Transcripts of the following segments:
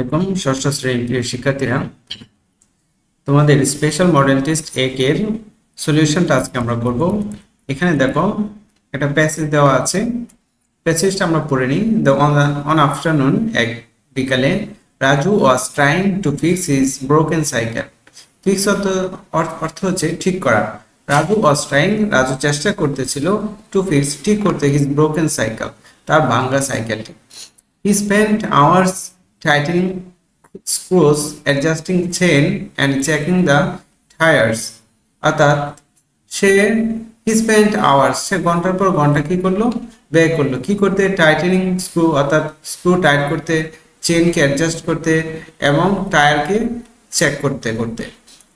আলাইকুম। ষষ্ঠ শ্রেণির শিক্ষার্থীরা, তোমাদের স্পেশাল মডেল টেস্ট এক এর সলিউশনটা আজকে আমরা করব। এখানে দেখো, একটা প্যাসেজ দেওয়া আছে। প্যাসেজটা আমরা পড়ে নিই। দ্য অন আফটারনুন এক বিকালে Raju was trying to fix his broken cycle fix অর্থ হচ্ছে ঠিক করা। রাজু ওয়াজ ট্রাইং রাজু চেষ্টা করতেছিল টু ফিক্স ঠিক করতে হিজ ব্রোকেন সাইকেল তার ভাঙ্গা সাইকেলটি He spent hours tightening screws, adjusting chain and checking the tires. অর্থাৎ সে হি স্পেন্ট আওয়ার্স সে ঘণ্টার পর ঘণ্টা কি করল? ব্যয় করল। কি করতে? টাইটেনিং স্ক্রু অর্থাৎ স্ক্রু টাইট করতে চেনকে অ্যাডজাস্ট করতে এবং টায়ারকে চেক করতে করতে।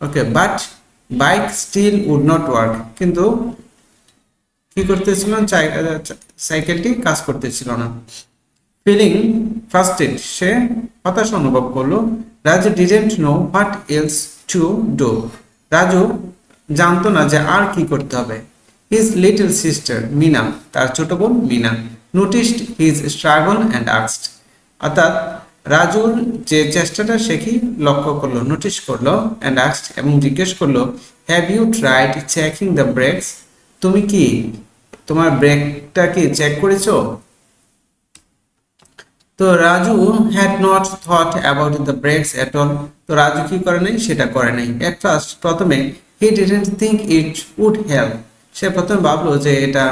Okay but bike still would not work কিন্তু কি করতেছিল? সাইকেলটি কাজ করতেছিল না। ফিলিং ফ্রাস্টেড সে হতাশ অনুভব করল। Raju didn't know what else to do Raju জানতো না যে আর কি করতে হবে। হিজ লিটল সিস্টার মিনা, তার ছোট বোন Mina noticed his struggle and আক্সড অর্থাৎ রাজুর যে চেষ্টাটা সে কি লক্ষ্য করল নোটিশ করল অ্যান্ড আক্সড এবং জিজ্ঞেস করল have you tried checking the brakes তুমি কি তোমার ব্রেকটা কি চেক করেছ? তো Raju had not thought about the brakes at all তো রাজু কি করে নাই? সেটা করে নাই। এট ফার্স্ট প্রথমে he didn't think it would help সে প্রথমে ভাবলো যে এটা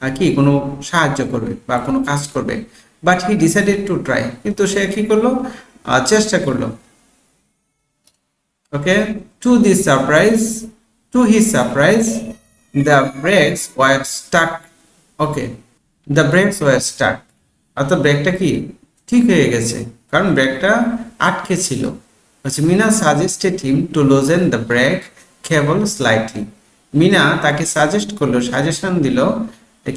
কি, কোনো সাহায্য করবে বা কোনো কাজ করবে। But he decided to try কিন্তু সে কি করল? চেষ্টা করল। Okay to this surprise to his surprise the brakes were stuck okay the brakes were stuck অর্থাৎ ব্রেকটা কি? ঠিক হয়ে গেছে। কারণ ব্রেকটা আটকে ছিল। আচ্ছা Mina suggested him to loosen the brake cable slightly Mina তাকে সাজেস্ট করল সাজেশন দিল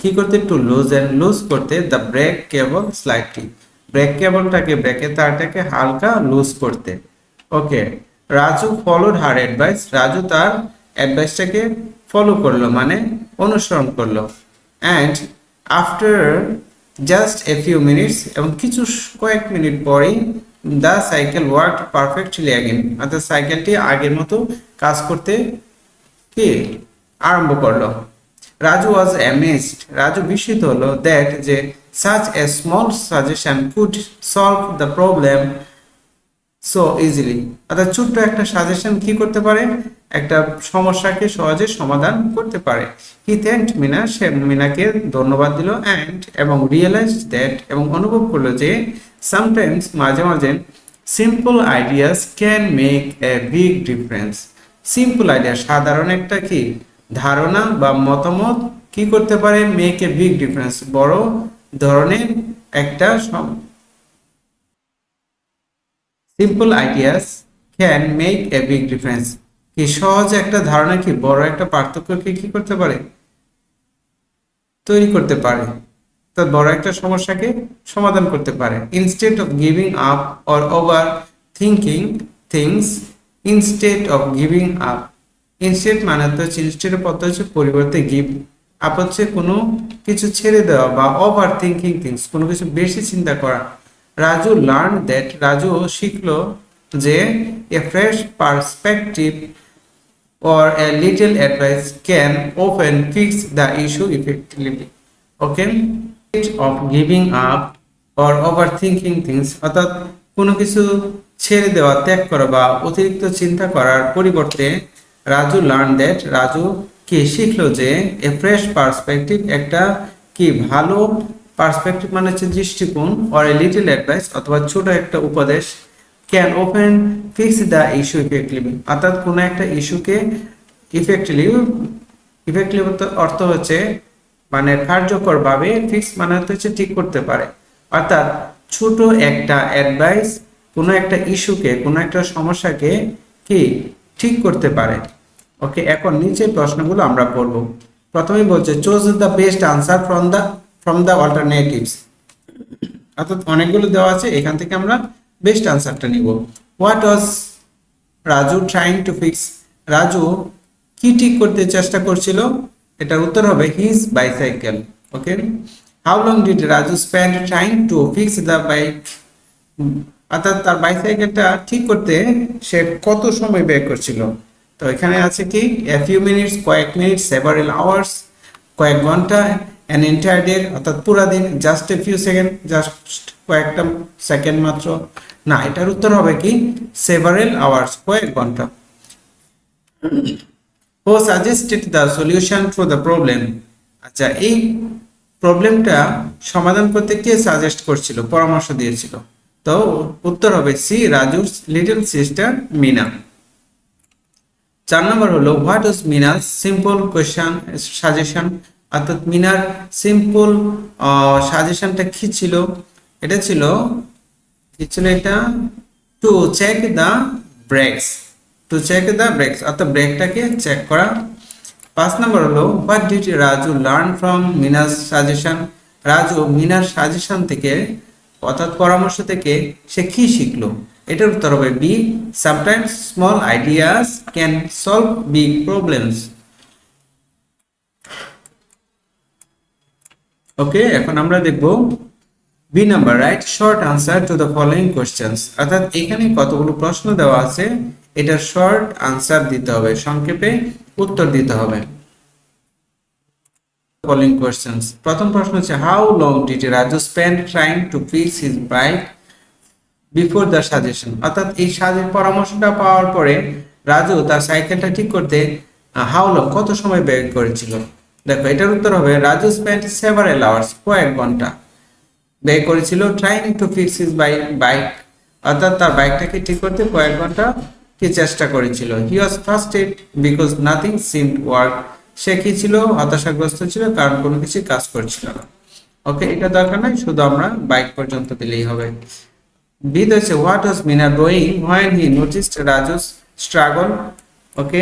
কি করতে? টু লুজ এন্ড লুজ করতে the brake cable slightly brake কেবলটাকে ব্রেকের তারটাকে হালকা লুজ করতে। Okay Raju followed her advice Raju তার অ্যাডভাইসটাকে ফলো করল মানে অনুসরণ করল। And after just a few minutes এবং কিছু কয়েক মিনিট পরেই the cycle work perfectly again অর্থাৎ সাইকেলটি আগের মতো কাজ করতে কি আরম্ভ করল। রাজু ওয়াজ অ্যামেজড রাজু বিস্মিত হলো দ্যাট যে such a small suggestion could solve the problem so easily অর্থাৎ ছোট্ট একটা সাজেশন কি করতে পারে? একটা সমস্যাকে সহজে সমাধান করতে পারে। হি থ্যাঙ্কড মিনা সে মিনাকে ধন্যবাদ দিল অ্যান্ড এবং রিয়েলাইজ দ্যাট এবং অনুভব করল যে সামটাইমস মাঝে মাঝে simple ideas can make a big difference simple idea সাধারণ একটা কি? ধারণা বা মতামত কি করতে পারে? মেক এ বিগ ডিফারেন্স বড় ধরনের একটা simple ideas can make a big difference কি সহজ একটা ধারণা কি বড় একটা পার্থক্যকে কি করতে পারে? তৈরি করতে পারে। তো বড় একটা সমস্যাকে সমাধান করতে পারে। Instead of giving up or over thinking things instead of giving up instead মানে হচ্ছে ইনস্টেড পদ্ধতি হচ্ছে পরিবর্তে গিভ আপ হচ্ছে কোনো কিছু ছেড়ে দেওয়া বা ওভার থিঙ্কিং থিংস কোনো কিছু বেশি চিন্তা করা। রাজু লার্ন দ্যাট রাজু শিখল যে a fresh perspective or a little advice can often fix the issue effectively. Okay? Of giving up or overthinking things, অর্থাৎ কোনো কিছু ছেড়ে দেওয়া, ত্যাগ করা বা অতিরিক্ত চিন্তা করার পরিবর্তে রাজু লার্ন দ্যাট রাজু কি শিখলো যে এ ফ্রেশ পার্সপেক্টিভ একটা কি ভালো পার্সপেক্টিভ মানে হচ্ছে দৃষ্টিকোণ অর এ লিটল অ্যাডভাইস অথবা ছোট একটা উপদেশ can open fix the issue effectively অর্থাৎ কোনো একটা ইস্যুকে ইফেক্টলি ইফেক্টলি অর্থ হচ্ছে মানে কার্যকরভাবে ফিক্স মানে হচ্ছে ঠিক করতে পারে। অর্থাৎ ছোট একটা অ্যাডভাইস কোনো একটা ইস্যুকে, কোনো একটা সমস্যাকে কি ঠিক করতে পারে। ওকে এখন নিচের প্রশ্নগুলো আমরা পড়ব। প্রথমেই বলছে choose the best answer from the from the alternatives অর্থাৎ অনেকগুলো দেওয়া আছে, এখান থেকে আমরা বেস্ট আনসারটা নিব। What was Raju trying to fix Raju কি ঠিক করতে চেষ্টা করছিল? এটার উত্তর হবে his bicycle okay how long did Raju spend trying to fix the bike অর্থাৎ তার বাইসাইকেলটা ঠিক করতে সে কত সময় ব্যয় করছিল? তো এখানে আছে কি? এ ফিউ মিনিটস কয়েক মিনিট সেভারেল আওয়ার্স কয়েক ঘণ্টা অ্যান এন্টায়ার ডে অর্থাৎ পুরা দিন just a few second just কয়েকটা সেকেন্ড মাত্র। না, এটার উত্তর হবে কি? সেভারেল আওয়ার্স কয়েক ঘণ্টা। Who suggested the solution for the problem আচ্ছা এই প্রবলেমটা সমাধান করতে কে সাজেস্ট করছিল, পরামর্শ দিয়েছিল? তো উত্তর হবে সি, রাজুর লিটল সিস্টার মিনা। চার নম্বর হলো হোয়াট ইজ মিনার সিম্পল কোয়েশ্চন সাজেশন অর্থাৎ মিনার সিম্পল সাজেশনটা কি ছিল? এটা ছিল, কি ছিল এটা? To check the brakes to check the brakes অর্থাৎ ব্রেকটাকে চেক করা। পাঁচ নম্বর হলো what did Raju learn from Minar suggestion Raju মিনার সাজেশন থেকে, অর্থাৎ পরামর্শ থেকে, সে কি শিখলো? এটার উত্তর হবে B sometimes small ideas can solve big problems okay এখন আমরা দেখব B number write short answer to the following questions অর্থাৎ এখানে কতগুলো প্রশ্ন দেওয়া আছে এটা শর্ট আনসার দিতে হবে, সংক্ষেপে উত্তর দিতে হবে। ফলোইং কোশ্চেন্স প্রথম প্রশ্ন হচ্ছে how long did Raju spend trying to fix his bike before the suggestion অর্থাৎ এই সাজের পরামর্শটা পাওয়ার পরে রাজু তার সাইকেলটা ঠিক করতে হাউ লং কত সময় ব্যয় করেছিল? দেখো, এটার উত্তর হবে, রাজু স্পেন্ড সেভারেল আওয়ার্স কয়েক ঘণ্টা। ব্যয় করেছিল trying to fix his bike bike অর্থাৎ তার বাইকটাকে ঠিক করতে কয়েক ঘণ্টা কি চেষ্টা করেছিল। He was frustrated because nothing seem work সে কি ছিল? হতাশাগ্রস্ত ছিল, কারণ কোনো কিছু কাজ করছিল না। ওকে, এটা দরকার নাই, শুধু আমরা বাইক পর্যন্ত দিলেই হবে। হচ্ছে what was Mina doing when he noticed Raju's struggle okay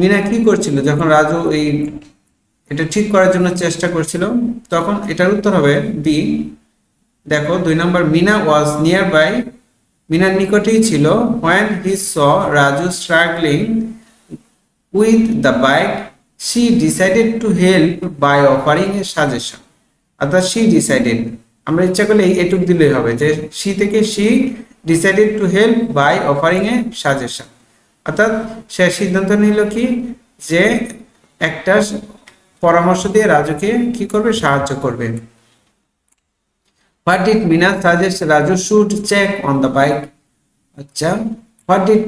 Mina কি করছিল? যখন রাজু এই এটা ঠিক করার জন্য চেষ্টা করছিল, তখন এটার উত্তর হবে বি দেখো, দুই নম্বর, মিনা ওয়াজ নিয়ার বাই মিনার নিকটেই ছিল। When he saw Raju struggling with the bike she decided to help by offering a suggestion অর্থাৎ শি ডিসাইডেড আমরা ইচ্ছা করলে এটুক দিলেই হবে যে শি থেকে she decided to help by offering a suggestion অর্থাৎ সে সিদ্ধান্ত নিল কি যে একটা পরামর্শ দিয়ে রাজুকে কি করবে? সাহায্য করবে। What did Mina suggest Raju should check on the bike okay what did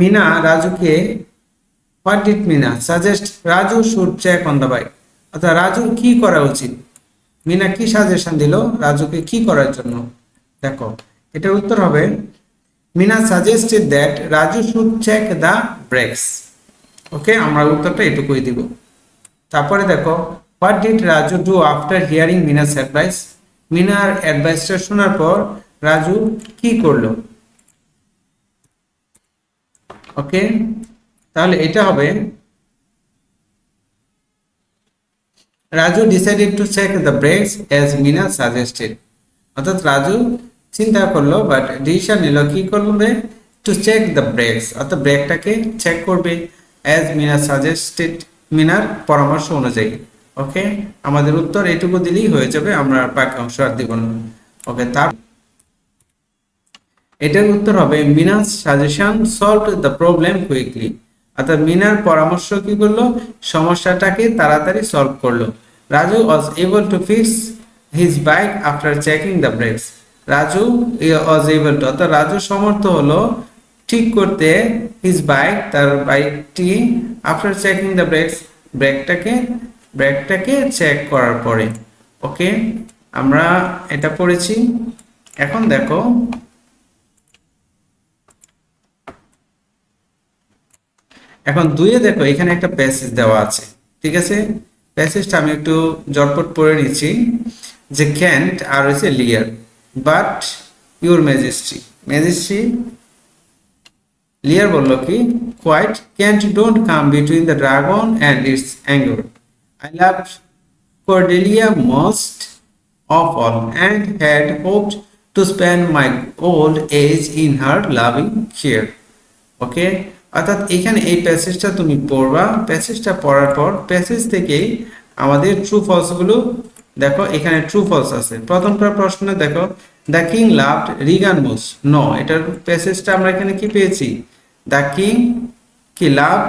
Mina রাজুকে what did Mina suggest Raju should check on the bike অর্থাৎ রাজুর কি করা উচিত? মিনা কি সাজেশন দিল? রাজুকে কি করার জন্য? দেখো, এটার উত্তর হবে Mina suggested that Raju should check the brakes okay আমরা উত্তরটা এটুকুই দিব। তারপরে দেখো what did Raju do after hearing Mina's advice মিনার অ্যাডভাইসটা শোনার পর রাজু কি করল? ওকে তাহলে এটা হবে। Raju decided to check the brakes as Mina suggested অর্থাৎ রাজু চিন্তা করল বাট ডিসিশন নিল, কি করবে? টু চেক দ্য ব্রেকস অর্থাৎ ব্রেকটাকে চেক করবে অ্যাজ মিনা সাজেস্টেড মিনার পরামর্শ অনুযায়ী। ওকে আমাদের উত্তর এটুকু দিলেই হয়ে যাবে, আমরা বাকি অংশ আর দিব না। ওকে তার এটার উত্তর হবে মিনার suggestion solve the problem quickly অর্থাৎ মিনার পরামর্শ কি করল? সমস্যাটাকে তাড়াতাড়ি সলভ করল। Raju was able to fix his bike after checking the brakes Raju was to অর্থাৎ রাজু সমর্থ হলো ঠিক করতে হিজ বাইক তার বাইকটি আফটার চেকিং দ্য ব্রেকস ব্রেকটাকে ব্রেকটাকে চেক করার পরে। ওকে আমরা এটা পড়েছি। এখন দেখো, এখন দুইয়ে দেখো, এখানে একটা প্যাসেজ দেওয়া আছে। ঠিক আছে? প্যাসেজটা আমি একটু জটপট পড়ে নিচ্ছি। যে ক্যান্ট আর হচ্ছে লিয়ার বাট ইউর ম্যাজেস্ট্রি। ম্যাজেস্ট্রি লিয়ার বলল কি quite Kent don't come between the dragon and its anger I love Cordelia most of all and had hoped to spend my old age in her loving care. Okay অর্থাৎ এখানে এই প্যাসেজটা তুমি পড়বা। প্যাসেজটা পড়ার পর passage থেকেই আমাদের ট্রু ফলসগুলো দেখো, এখানে ট্রু ফলস আছে। প্রথমটা প্রশ্নে দেখো the king loved Regan most no এটার প্যাসেজটা আমরা এখানে কি পেয়েছি? দ্য কিং কি লাভড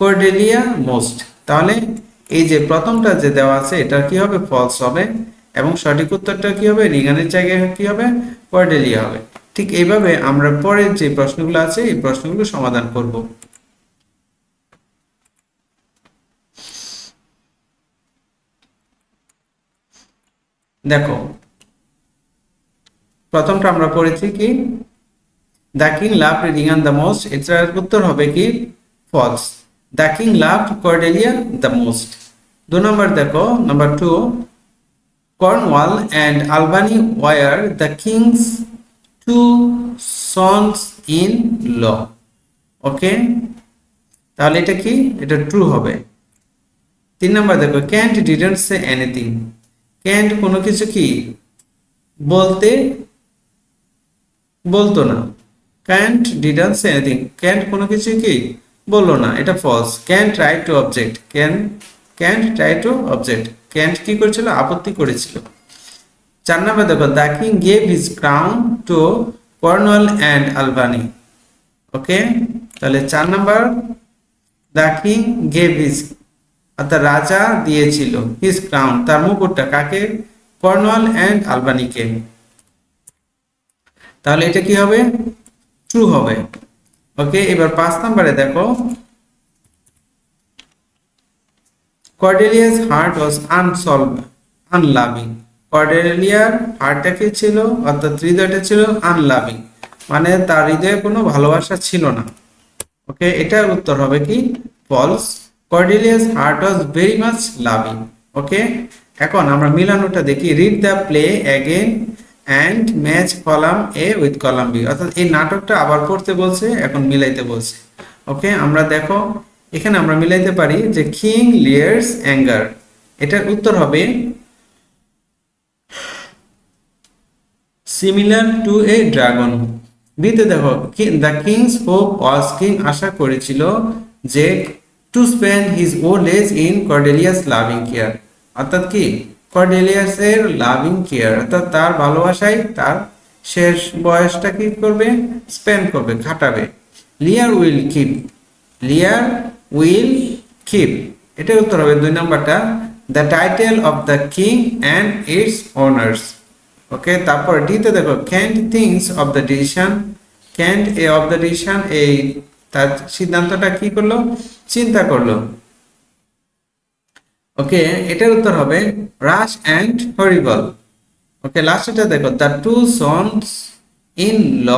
কর্ডেলিয়া মোস্ট তাহলে এই যে প্রথমটা যে দেওয়া আছে, এটা কি হবে? ফলস হবে। এবং সঠিক উত্তরটা কি হবে? রিগানের জায়গায় কি হবে? কর্ডেলিয়া হবে। ঠিক এইভাবে আমরা পরের যে প্রশ্নগুলো আছে, এই প্রশ্নগুলো সমাধান করব। দেখো, প্রথমটা আমরা পড়েছি কি? The king love Regan the most এটার উত্তর হবে কি? False the king love Cordelia the most দু নম্বর দেখো number two Cornwall and Albany were the king's two sons in law okay তাহলে এটা কি? এটা ট্রু হবে। তিন নম্বর দেখো can't didn't say anything can't কোনো কিছু কি? বলতে বলতো না। Can't didn't say anything can't কোনো কিছু কি? বলল না। এটা false can try to object can can't try to object can't কি করেছিল? আপত্তি করেছিল। চার নম্বর দেখো the king gave his crown to Cornwall and Albany okay তাহলে চার নম্বর দ্য কিং গেভ হিজ অর্থাৎ রাজা দিয়েছিল হিজ ক্রাউন তার মুকুটটা কাকে? কর্নওয়াল অ্যান্ড আলবানিকে। তাহলে এটা কি হবে? ট্রু হবে। ওকে, এবার পাঁচ নম্বরে দেখো। কর্ডেলিয়াস হার্ট ওয়াজ আনসলভ আনলাভিং কর্ডেলিয়ার হার্টটা কি ছিল? অর্থাৎ হৃদয়টা ছিল আনলাভিং মানে তার হৃদয়ে কোনো ভালোবাসা ছিল না। ওকে, এটার উত্তর হবে কি? False Cordelia's heart was very much loving okay এখন আমরা মিলানোটা দেখি। Read the play again and match column A with column B অর্থাৎ এই নাটকটা আবার পড়তে বলছে, এখন মিলাইতে বলছে। ওকে আমরা দেখো, এখানে আমরা মিলাইতে পারি যে কিং লিয়ার্স অ্যাঙ্গার এটার উত্তর হবে সিমিলার টু এ ড্রাগন বিতে দেখো the king's hope was king আশা করেছিল যে to spend his old age in Cordelia's loving care অর্থাৎ কি? কর্ডেলিয়াসের লাভিং কেয়ার অর্থাৎ তার ভালোবাসায় তার শেষ বয়সটা কি করবে? স্পেন্ড করবে, খাটাবে। Lear will keep Lear will keep এটার উত্তর হবে দুই নম্বরটা। The title of the king and its honours okay তারপর ডিতে দেখো Kent thinks of the decision Kent a of the decision এই তার সিদ্ধান্তটা কি করল? চিন্তা করল। ওকে, এটার উত্তর হবে রাশ অ্যান্ড হরিবল ওকে লাস্টটা দেখো the two sons in law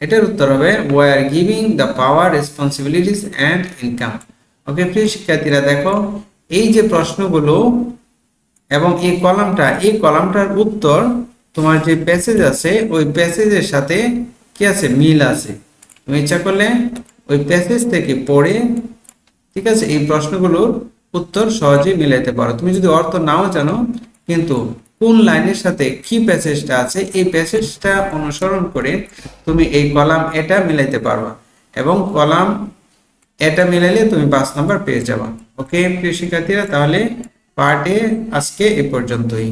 এটার উত্তর হবে were giving the power responsibilities and income okay, প্রিয় শিক্ষার্থীরা দেখো, এই যে প্রশ্নগুলো এবং এই কলামটা, এই কলামটার উত্তর তোমার যে প্যাসেজ আছে, ওই প্যাসেজের সাথে কি আছে? মিল আছে। তুমি ইচ্ছা করলে ওই প্যাসেজ থেকে পড়ে, ঠিক আছে, এই প্রশ্নগুলোর উত্তর সহজেই মিলাইতে পারো। তুমি যদি অর্থ নাও জানো, কিন্তু কোন লাইনের সাথে কি প্যাসেজটা আছে, এই প্যাসেজটা অনুসরণ করে তুমি এই কলাম এটা মিলাইতে পারবা এবং কলাম এটা মিলাইলে তুমি পাঁচ নাম্বার পেয়ে যাবা। ওকে, প্রিয় শিক্ষার্থীরা, তাহলে পার্টে আজকে এ পর্যন্তই।